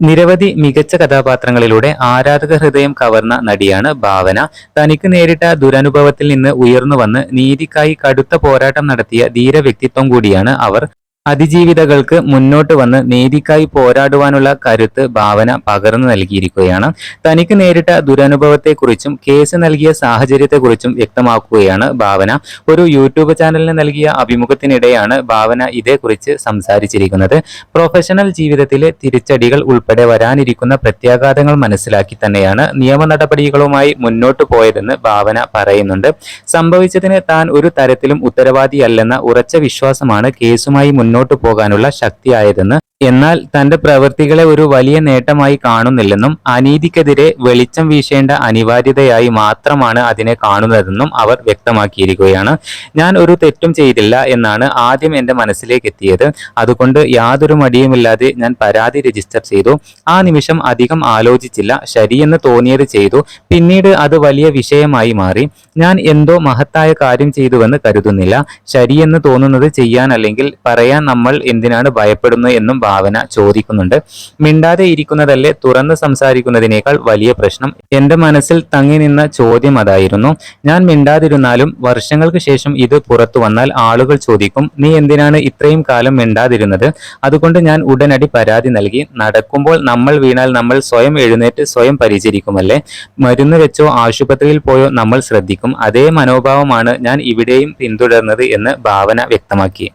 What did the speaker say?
നിരവധി മികച്ച കഥാപാത്രങ്ങളിലൂടെ ആരാധക ഹൃദയം കവർന്ന നടിയാണ് ഭാവന. തനിക്ക് നേരിട്ട ദുരനുഭവത്തിൽ നിന്ന് ഉയർന്നു വന്ന് നീതിക്കായി കടുത്ത പോരാട്ടം നടത്തിയ ധീര വ്യക്തിത്വം കൂടിയാണ് അവർ. അതിജീവിതകൾക്ക് മുന്നോട്ട് വന്ന് നീതിക്കായി പോരാടുവാനുള്ള കരുത്ത് ഭാവന പകർന്നു നൽകിയിരിക്കുകയാണ്. തനിക്ക് നേരിട്ട ദുരനുഭവത്തെക്കുറിച്ചും കേസ് നൽകിയ സാഹചര്യത്തെക്കുറിച്ചും വ്യക്തമാക്കുകയാണ് ഭാവന. ഒരു യൂട്യൂബ് ചാനലിന് നൽകിയ അഭിമുഖത്തിനിടെയാണ് ഭാവന ഇതേക്കുറിച്ച് സംസാരിച്ചിരിക്കുന്നത്. പ്രൊഫഷണൽ ജീവിതത്തിലെ തിരിച്ചടികൾ ഉൾപ്പെടെ വരാനിരിക്കുന്ന പ്രത്യാഘാതങ്ങൾ മനസ്സിലാക്കി തന്നെയാണ് നിയമ നടപടികളുമായി മുന്നോട്ട് പോയതെന്ന് ഭാവന പറയുന്നുണ്ട്. സംഭവിച്ചതിന് താൻ ഒരു തരത്തിലും ഉത്തരവാദിയല്ലെന്ന ഉറച്ച വിശ്വാസമാണ് കേസുമായി മുന്നോട്ടു പോകാനുള്ള ശക്തിയായതെന്ന് എന്നാൽ തന്റെ പ്രവൃത്തികളെ ഒരു വലിയ നേട്ടമായി കാണുന്നില്ലെന്നും അനീതിക്കെതിരെ വെളിച്ചം വീശേണ്ട അനിവാര്യതയായി മാത്രമാണ് അതിനെ കാണുന്നതെന്നും അവർ വ്യക്തമാക്കിയിരിക്കുകയാണ്. ഞാൻ ഒരു തെറ്റും ചെയ്തില്ല എന്നാണ് ആദ്യം എന്റെ മനസ്സിലേക്ക് എത്തിയത് അതുകൊണ്ട് യാതൊരു മടിയുമില്ലാതെ ഞാൻ പരാതി രജിസ്റ്റർ ചെയ്തു. ആ നിമിഷം അധികം ആലോചിച്ചില്ല. ശരിയെന്ന് തോന്നിയത് ചെയ്തു. പിന്നീട് അത് വലിയ വിഷയമായി മാറി. ഞാൻ എന്തോ മഹത്തായ കാര്യം ചെയ്തുവെന്ന് കരുതുന്നില്ല. ശരിയെന്ന് തോന്നുന്നത് ചെയ്യാൻ അല്ലെങ്കിൽ പറയാൻ നമ്മൾ എന്തിനാണ് ഭയപ്പെടുന്നത് എന്നും ഭാവന ചോദിക്കുന്നുണ്ട്. മിണ്ടാതെ ഇരിക്കുന്നതല്ലേ തുറന്ന് സംസാരിക്കുന്നതിനേക്കാൾ വലിയ പ്രശ്നം? എന്റെ മനസ്സിൽ തങ്ങി നിന്ന ചോദ്യം അതായിരുന്നു. ഞാൻ മിണ്ടാതിരുന്നാലും വർഷങ്ങൾക്ക് ശേഷം ഇത് പുറത്തു വന്നാൽ ആളുകൾ ചോദിക്കും നീ എന്തിനാണ് ഇത്രയും കാലം മിണ്ടാതിരുന്നത്? അതുകൊണ്ട് ഞാൻ ഉടനടി പരാതി നൽകി. നടക്കുമ്പോൾ നമ്മൾ വീണാൽ നമ്മൾ സ്വയം എഴുന്നേറ്റ് സ്വയം പരിചരിക്കുമല്ലേ? മരുന്ന് വെച്ചോ ആശുപത്രിയിൽ പോയോ നമ്മൾ ശ്രദ്ധിക്കും. അതേ മനോഭാവമാണ് ഞാൻ ഇവിടെയും പിന്തുടർന്നത് എന്ന് ഭാവന വ്യക്തമാക്കി.